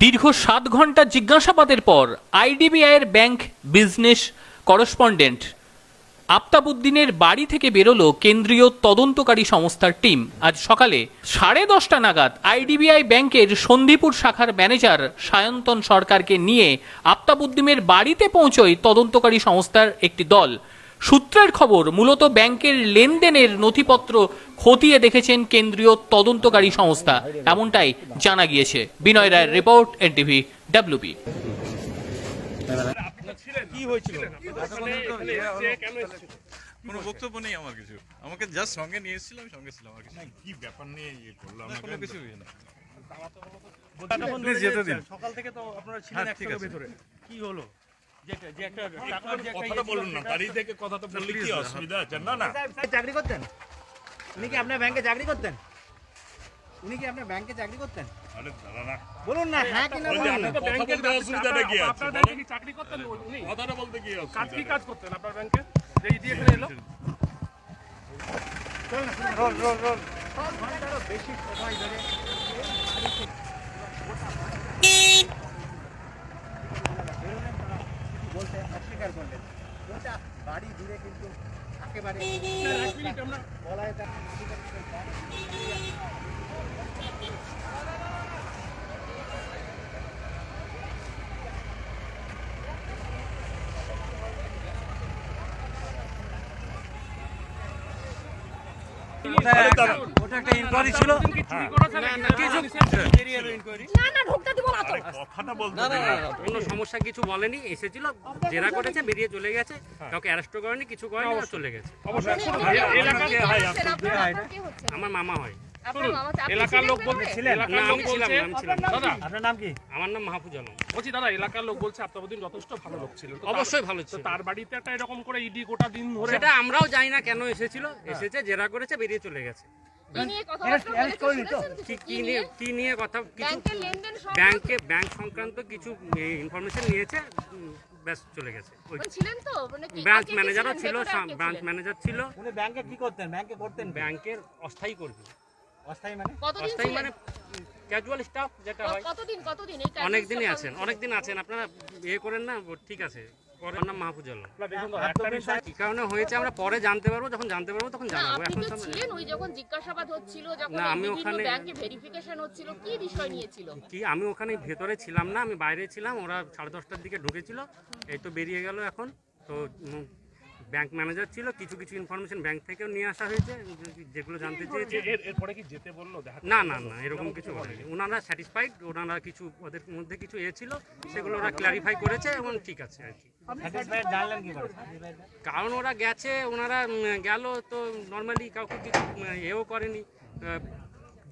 দীর্ঘ সাত ঘণ্টা জিজ্ঞাসাবাদের পর আইডিবিআইয়ের ব্যাংক বিজনেস করেসপন্ডেন্ট আফতাবুদ্দিনের বাড়ি থেকে বেরোলো কেন্দ্রীয় তদন্তকারী সংস্থার টিম। আজ সকালে সাড়ে দশটা নাগাদ আইডিবিআই ব্যাংকের সন্দীপুর শাখার ম্যানেজার সায়ন্তন সরকারকে নিয়ে আফতাবুদ্দিনের বাড়িতে পৌঁছয় তদন্তকারী সংস্থার একটি দল। সূত্রের খবর মূলত ব্যাংকের লেনদেনের নথিপত্র খতিয়ে দেখেছেন কেন্দ্রীয় তদন্তকারী সংস্থা। এমনটাই জানা গিয়েছে। বিনয় রায়ের রিপোর্ট এনটিভি ডাব্লিউবি। কি হয়েছিল? কোনো বক্তব্য নেই আমার কিছু। আমাকে জাস্ট সঙ্গে নিয়ে এসেছিলাম সঙ্গে ছিলাম আর কিছু কি ব্যাপার নিয়ে ইয়ে করলাম? কোনো কিছু না Please যেতে দিন। সকাল থেকে তো আপনারা ছিলেন হ্যাঁ। ভেতরে। কি হলো? কথাটা ছিল, বলুন না দাঁড়িয়ে থেকে কথাটা বললে কি অসুবিধা আছে? না না। চাকরি করতেন? উনি কি আপনার ব্যাংকে চাকরি করতেন? উনি কি আপনার ব্যাংকে চাকরি করতেন? আরে দাঁড়া না। বলুন না হ্যাঁ কি না বলুন। না আপনার কথা বলতে অসুবিধাটা কি আছে? আপনার ব্যাংকে কি চাকরি করতেন উনি? কথাটা বলতে কি কাজ কি কাজ করতেন আপনার ব্যাংকে যে ইডি এখানে এলো? রোল রোল রোল। বলতে অস্বীকার করলেন বলতে বাড়ি দূরে কিন্তু একেবারে। এক মিনিট আমরা বলায় তা আরে দাঁড়ান। ওটা একটা ইনকোয়ারি ছিল কি চুরি করেছেন কিছু না না ঢুকতে দিব না তো। কথাটা বলতে না। কোনো সমস্যা কিছু বলেনি এসেছিল জেরা করেছে বেরিয়ে চলে গেছে কাউকে অ্যারেস্ট করেনি কিছু করেনি চলে গেছে। অবশ্যই। এলাকার এলাকার কে হচ্ছেন? আপনার আপনার কে হচ্ছেন? আমার মামা হয়। এলাকার লোক বলছে আপনার নাম কি? আমার নাম মাহফুজ আলম। বলছি দাদা এলাকার লোক বলছে যথেষ্ট ভালো লোক ছিল। তার- অবশ্যই ভালো ছিল। তার বাড়িতে একটা এরকম করে ইডি গোটা দিন ধরে সেটা আমরাও জানি না কেন এসেছিল। এসেছে জেরা করেছে বেরিয়ে চলে গেছে। কি নিয়ে কথা কিছু? সংক্রান্ত- ব্যাংকে ব্যাংক সংক্রান্ত কিছু ইনফরমেশন নিয়েছে ব্যাস চলে গেছে। ওই ওই ছিলেন তো? মানে কি ব্রাঞ্চ ম্যানেজারও ছিল আর কে ব্রাঞ্চ ম্যানেজার ছিল। উনি ব্যাংকে কি করতেন? ব্যাংকে করতেন ব্যাংকের অস্থায়ী কর্মী। অস্থায়ী মানে? কতদিন অস্থায়ী মানে ক্যাজুয়াল স্টাফ যেটা হয়। কতদিন কতদিন অনেক দিনই আছেন অনেক দিন আছেন। আপনারা ইয়ে করেন না ঠিক আছে। নাম মাহফুজ আলম। কি কারণে হয়েছে আমরা পরে জানতে পারব যখন জানতে পারব তখন জানাব। এখন তো তো আমরা- ছিলেন ওই যখন জিজ্ঞাসাবাদ হচ্ছিল যখন না, আমি ওখানে- ব্যাংকে ভেরিফিকেশন হচ্ছিল কি বিষয় নিয়েছিল? কি আমি ওখানে ভেতরে ছিলাম না আমি বাইরে ছিলাম ওরা সাড়ে দশটার দিকে ঢুকেছিল এই তো বেরিয়ে গেল এখন তো ব্যাংক ম্যানেজার ছিল কিছু কিছু ইনফরমেশন ব্যাংক থেকেও নিয়ে আসা হয়েছে যেগুলো জানতে চেয়েছে। এরপরে কি যেতে বলল? না না না এরকম কিছু বলেনি। ওনারা স্যাটিসফাইড ওনারা কিছু ওদের মধ্যে কিছু এ ছিল সেগুলো ওরা ক্লারিফাই করেছে এবং ঠিক আছে আর কি। স্যাটিসফাইড জানলেন কি করে? কারণ ওরা গেছে ওনারা গেল তো নর্মালি কাউকে কিছু এও করেনি।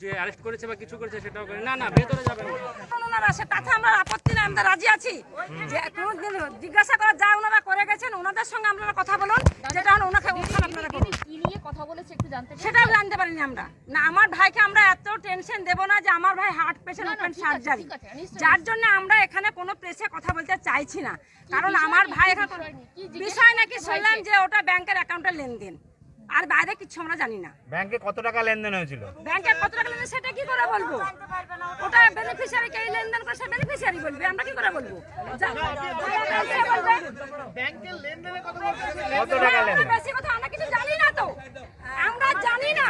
যে অ্যারেস্ট করেছে বা কিছু করেছে সেটাও করেনি না না ভেতরে যাবে না। ওনারা সে তাতে আমরা আপত্তি নাই আমরা রাজি আছি। যে কোনোদিন জিজ্ঞাসা করা যা ওনারা করে গেছেন ওনাদের সঙ্গে আপনারা কথা বলুন যেটা ওনাকে ওখানে আপনারা করুন কথা বলেছে একটু জানতে সেটাও জানতে পারিনি আমরা। না আমার ভাইকে আমরা এত টেনশন দেব না যে আমার ভাই হার্ট পেশেন্ট ওপেন সার্জারি। যার জন্য আমরা এখানে কোনো প্রেসে কথা বলতে চাইছি না। কারণ আমার ভাই কি এখন বিষয় নাকি শুনলাম যে ওটা ব্যাংকের অ্যাকাউন্টের লেনদেন। আর বাইরে কিছু আমরা জানি না। ব্যাংকে কত টাকা লেনদেন হয়েছিল? ব্যাংকে কত টাকা লেনদেন সেটা কি করে বলব? বেনিফিশিয়ারি কে লেনদেন করে সে বেনিফিশিয়ারি বলবে আমরা কি করে বলব? ব্যাংকের লেনদেনের কথা কত টাকা লেনদেন বেশি কথা আমরা কিছু জানি না তো। আমরা জানি না।